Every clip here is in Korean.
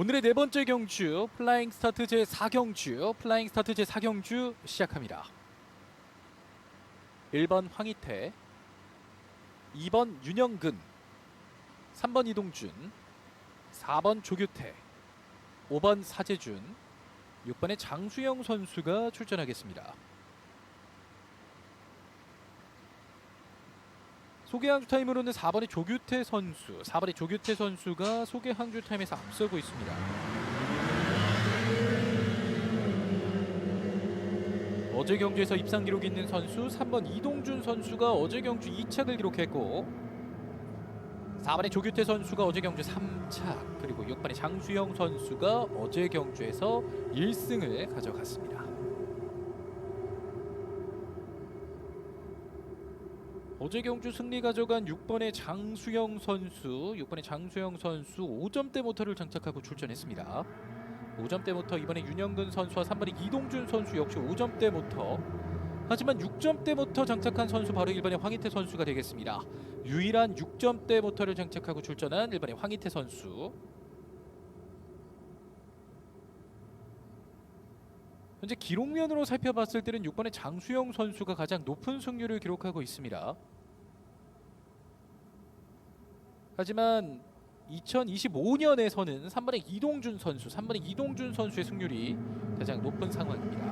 오늘의 네 번째 경주 플라잉 스타트 제 4경주 플라잉 스타트 제 4경주 시작합니다. 1번 황희태 2번 윤영근 3번 이동준 4번 조규태 5번 사재준 6번의 장수영 선수가 출전하겠습니다. 소개 항주 타임으로는 4번의 조규태 선수, 4번의 조규태 선수가 소개 항주 타임에서 앞서고 있습니다. 어제 경주에서 입상 기록이 있는 선수 3번 이동준 선수가 어제 경주 2착을 기록했고 4번의 조규태 선수가 어제 경주 3착 그리고 6번의 장수영 선수가 어제 경주에서 1승을 가져갔습니다. 어제 경주 승리 가져간 6번의 장수영 선수, 6번의 장수영 선수 5점대 모터를 장착하고 출전했습니다. 5점대 모터 이번에 윤영근 선수와 3번의 이동준 선수 역시 5점대 모터. 하지만 6점대 모터 장착한 선수 바로 1번의 황희태 선수가 되겠습니다. 유일한 6점대 모터를 장착하고 출전한 1번의 황희태 선수. 현재 기록면으로 살펴봤을 때는 6번의 장수영 선수가 가장 높은 승률을 기록하고 있습니다. 하지만 2025년에서는 3번의 이동준 선수, 3번의 이동준 선수의 승률이 가장 높은 상황입니다.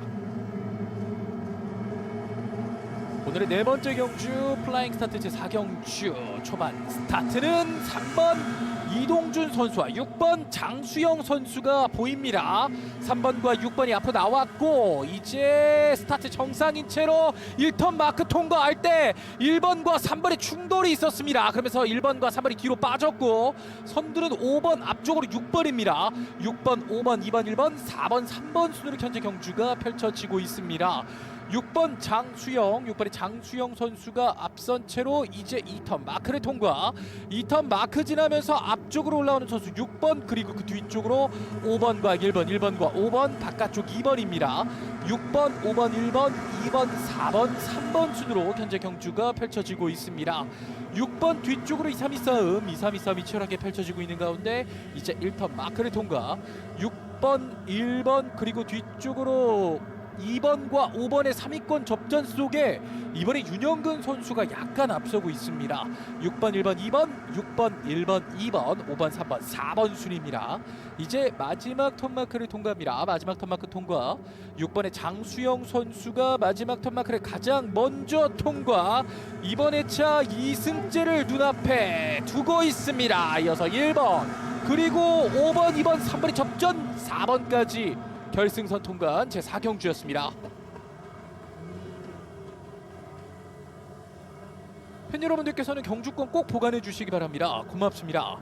오늘의 네 번째 경주 플라잉 스타트 제 4경주 초반 스타트는 3번 이동준 선수와 6번 장수영 선수가 보입니다. 3번과 6번이 앞으로 나왔고 이제 스타트 정상인 채로 1턴 마크 통과할 때 1번과 3번의 충돌이 있었습니다. 그러면서 1번과 3번이 뒤로 빠졌고 선두는 5번 앞쪽으로 6번입니다. 6번, 5번, 2번, 1번, 4번, 3번 순으로 현재 경주가 펼쳐지고 있습니다. 6번 장수영, 6번의 장수영 선수가 앞선 채로 이제 2턴 마크를 통과. 2턴 마크 지나면서 앞쪽으로 올라오는 선수 6번 그리고 그 뒤쪽으로 5번과 1번, 1번과 5번 바깥쪽 2번입니다. 6번, 5번, 1번, 2번, 4번, 3번 순으로 현재 경주가 펼쳐지고 있습니다. 6번 뒤쪽으로 2, 3, 2 싸움, 2, 3, 2 싸움이 치열하게 펼쳐지고 있는 가운데 이제 1턴 마크를 통과. 6번, 1번 그리고 뒤쪽으로 2번과 5번의 3위권 접전 속에 이번에 윤영근 선수가 약간 앞서고 있습니다. 6번, 1번, 2번, 6번, 1번, 2번, 5번, 3번, 4번 순입니다. 이제 마지막 턴마크를 통과합니다. 마지막 턴마크 통과. 6번의 장수영 선수가 마지막 턴마크를 가장 먼저 통과. 이번에 차 2승째를 눈앞에 두고 있습니다. 이어서 1번, 그리고 5번, 2번, 3번의 접전 4번까지 결승선 통과한 제 4경주였습니다. 팬 여러분들께서는 경주권 꼭 보관해 주시기 바랍니다. 고맙습니다.